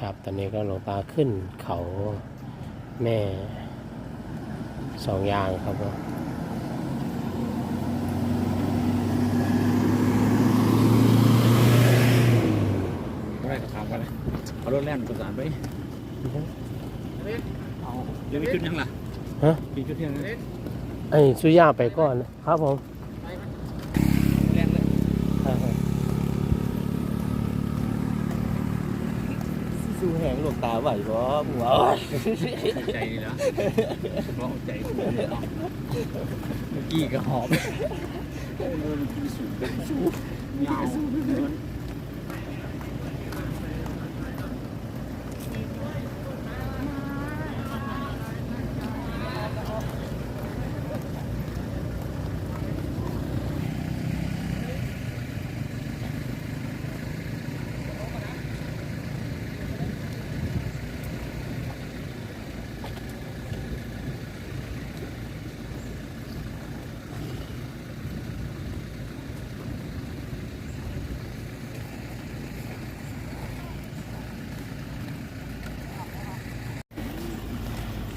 ครับ ตอนนี้ก็หลวงตาขึ้นเขาแม่สองอย่างครับผมไม่ได้ก็ถามกันเลยเอารถแล่นประสานไปเอาเดี๋ยวมีชุดยังล่ะฮะมีชุดยังนะไอ้สุยาไปก่อนนะครับผม แล่นเลย ครับผมสู้แหลวงตาไหวบ่หัวใจเหร้องใจผมเลยเนาะเมื่อกี้ก็หอบมันกินสูงเป็นสูงยาว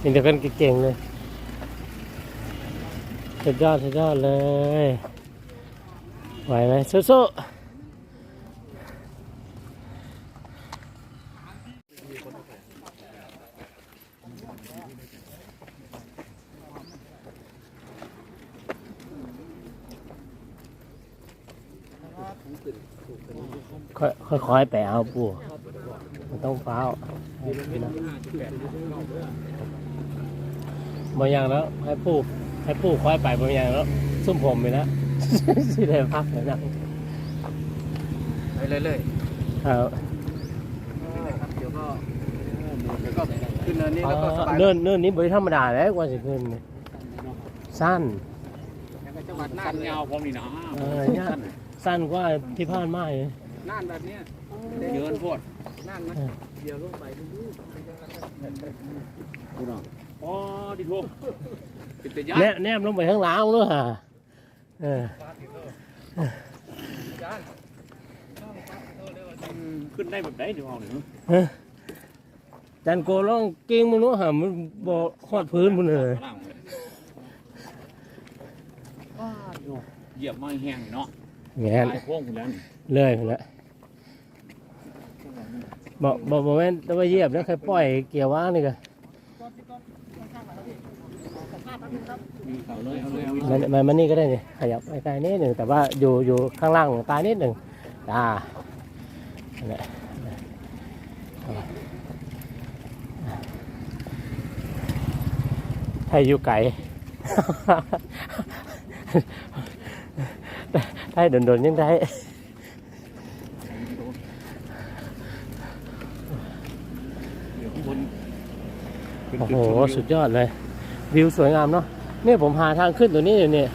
มีแต่คนเก่งๆเลยสุดยอดสุดยอดเลย ไหวไหมสู้ๆค่อยค่อยๆไปเอาปู่มันต้องเฝ้าว บางอย่างแล้วให้ปู่ให้ปู่ค่อยไปบางอย่างแล้วซุ่มผมไปแล้วสิได้พักเลยนะไปเลยเลยครับเดี๋ยวก็เดี๋ยวก็ขึ้นเนินนี้แล้วก็สบายเนื่นเนื่นนี้บริธรรมดาแล้วกว่าจะขึ้นนี่สั้นจังหวัดน่านยาวพร้อมนี่นะเออเนี่ยสั้นกว่าที่ผ่านมาเลยน่านแบบเนี้ยเยินโพดน่านนะเออเดี๋ยวลงไปดูดูดูน้ องอ๋อดิโทเป็นแต่ยาแนบแนบลงไปข้างหล่างเลยฮะเออขึ้นได้แบบไหนเดี๋ยวเอาหน่อยเนอะจันโกร้องเก่งมึงเนู้ฮะมันบ่ขอดพื้นมึงเลยล่างเลย ว้าโยเหยียบไม้แห้งเนาะแง่นตายโค้งหมดแล้วนี่เลยพุ่นละบอกบอกบอกแม่นแต้องมาเหยียบแล้วใครปล่อยเกี่ยวว่างนี่กัน มันมันมันนี่ก็ได้นี่ขยับไปใกล้นิดหนึ่งแต่ว่าอยู่อยู่ข้างล่างของตานิดหนึ่งอ่านั่นแหละถ้าอยู่ไกลได้โดนๆยังได้โอ้โห สุดยอดเลย วิวสวยงามเนาะเนี่ยผมหาทางขึ้นตัวนี้อยู่เนี่ย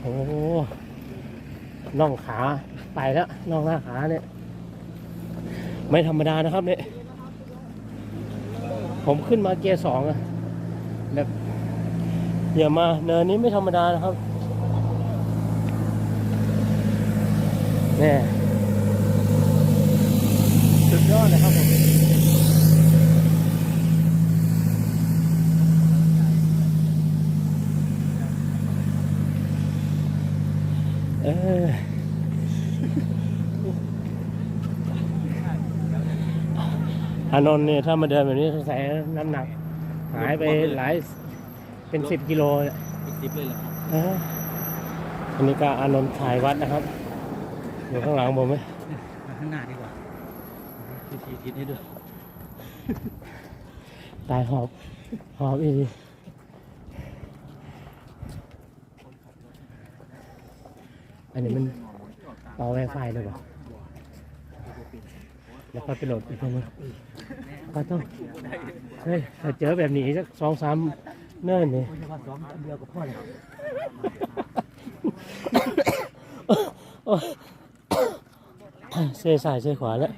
โอ้น่องขาไปแล้วน่องหน้าขาเนี่ย ไม่ธรรมดานะครับเนี่ย ผมขึ้นมาเกียร์สองอะแบบอย่ามาเนินนี้ไม่ธรรมดานะครับเนี่ย ยอดเลยครับผมเอออานนท์เนี่ยถ้ามาเดินแบบนี้สงสัยน้ำหนัก หายไปหลายเป็นสิบกิโลเนี่ยอีกสิบเลยเหรอเอออันนี้ก็อานนท์ถ่ายวัดนะครับ อยู่ข้างหลังผมไหมมาข้างหน้าดีก ว่าทีทีทิศให้ด้วยตายหอบ หอบอีกอันนี้มันต่อไวไฟเลยเปล่าแล้วก็ไปโหลดอีกทีนึงก็ต้องเฮ้ยถ้าเจอแบบนี้สักสองสามเนิ่นนี่สองเดียวกับพ่อเลยเซซ้ายเซขวาแล้ว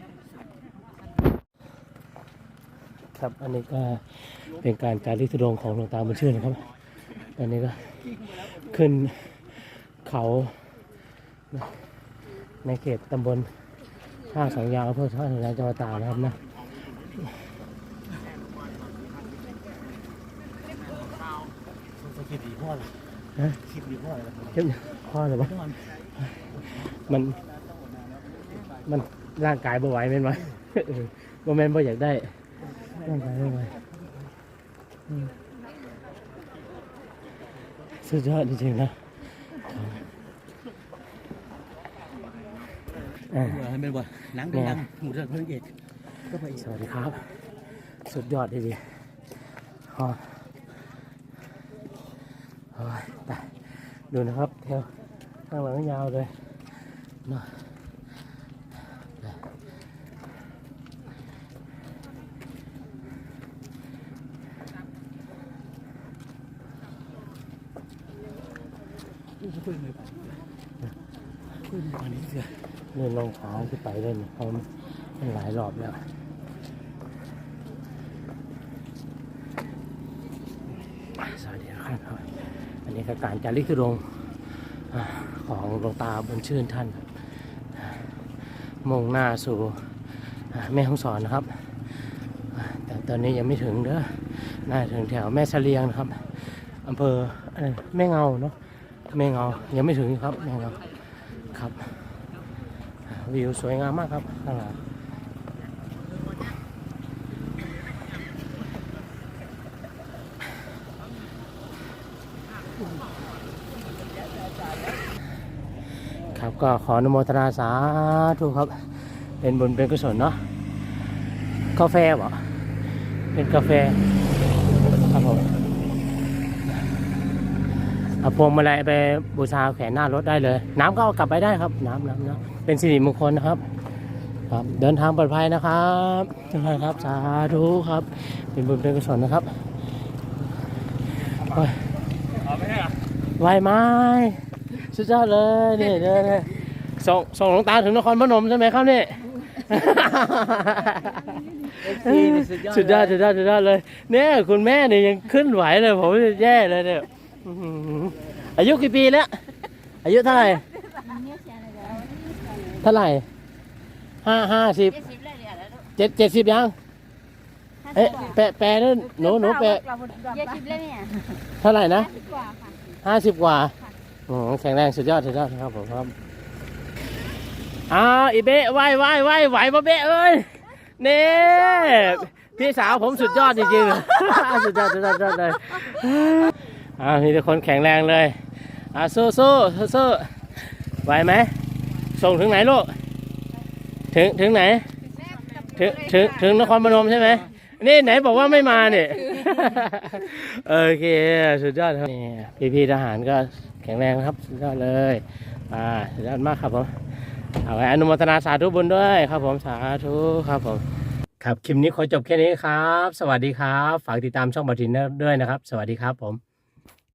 ครับ อันนี้ก็เป็นการจาริกธุดงของหลวงตาบุญชื่นนะครับ ตอนนี้ก็ขึ้นเขาในเขตตำบลท่าสองยาวอำเภอท่าสองยาวจังหวัดตากนะครับนะคิดดีพ่อเลยฮะคิดดีพ่อเลยเข้มข้อเลยวะมันมันร่างกายบ่ไหวแม่นไหมบ่แม่นบ่อยากได้ ร่างกายบ่ไหวอืมสุดยอดจริงๆนะอ่าให้เป็นว่าหนังเป็นหนังหมูเรื่องเพื่อนเอกก็ไปสวัสดีครับ สุดยอดดีๆฮอโอ้ยไปดูนะครับแถวข้างหลังยาวเลยเนาะ เล่นรองเท้าที่ไปเล่นเพราะมันหลายรอบแล้วสวัสดีครับอันนี้ก็การจาริกธุดงของหลวงตาบุญชื่นท่าน มุ่งหน้าสู่แม่ห้องสอนนะครับ แต่ตอนนี้ยังไม่ถึงเด้อน่าจะถึงแถวแม่เสลียงนะครับอำเภอแม่เงาเนาะ แม่เงายังไม่ถึงครับแม่เงาครับ วิวสวยงามมากครับข้างหลังครับก็ขออนุโมทนาสาธุครับ เป็นบุญเป็นกุศลเนาะกาแฟบ่เป็นกาแฟครับผม เอาพวงมาลัยไปบูชาแขวนหน้ารถได้เลย น้ำก็เอากลับไปได้ครับ น้ำน้ำน้ำเป็นสิริมงคลนะครับ ครับเดินทางปลอดภัยนะครับทุกท่านครับสาธุครับ เป็นบุญเป็นกุศลนะครับโอ้ยไหวไหมสุดยอดเลยนี่เดินเลยส่งส่งหลวงตาถึงนครพนมใช่ไหมครับนี่สุดยอดสุดยอดสุดยอดเลยเนี่ยคุณแม่เนี่ยยังขึ้นไหวเลยผมแย่เลยเนี่ย อายุกี่ปีแล้ว อายุเท่าไหร่ เท่าไหร่ห้าห้าสิบเจ็ดเจ็ดสิบยัง เอ๊ะแปะแปะนั่นหนูหนูแปะเยอะเท่าไหร่นะห้าสิบกว่าโอ้โหแข็งแรงสุดยอดสุดยอดครับผมครับอ้าวอีเบะไหวไหวไหวไหวปะเบะเอ้ยนี่พี่สาวผมสุดยอดจริงๆ สุดยอดสุดยอดเลย อ่ามีแต่คนแข็งแรงเลยอ่าสู้สู้สู้สู้ไหวไหมส่งถึงไหนลูกถึงถึงไหน ถึงถึงถึงนครพนมใช่ไหมนี่ไหนบอกว่าไม่มาเนี่ยโอเคสุดยอดครับนี่พี่พี่ทหารก็แข็งแรงครับสุดยอดเลยอ่าสุดยอดมากครับผมเอาไว้อนุโมทนาสาธุบุญด้วยครับผมสาธุครับผมครับคลิปนี้ขอจบแค่นี้ครับ สวัสดีครับ ฝากติดตามช่องบัตรินด้วยนะครับ สวัสดีครับผม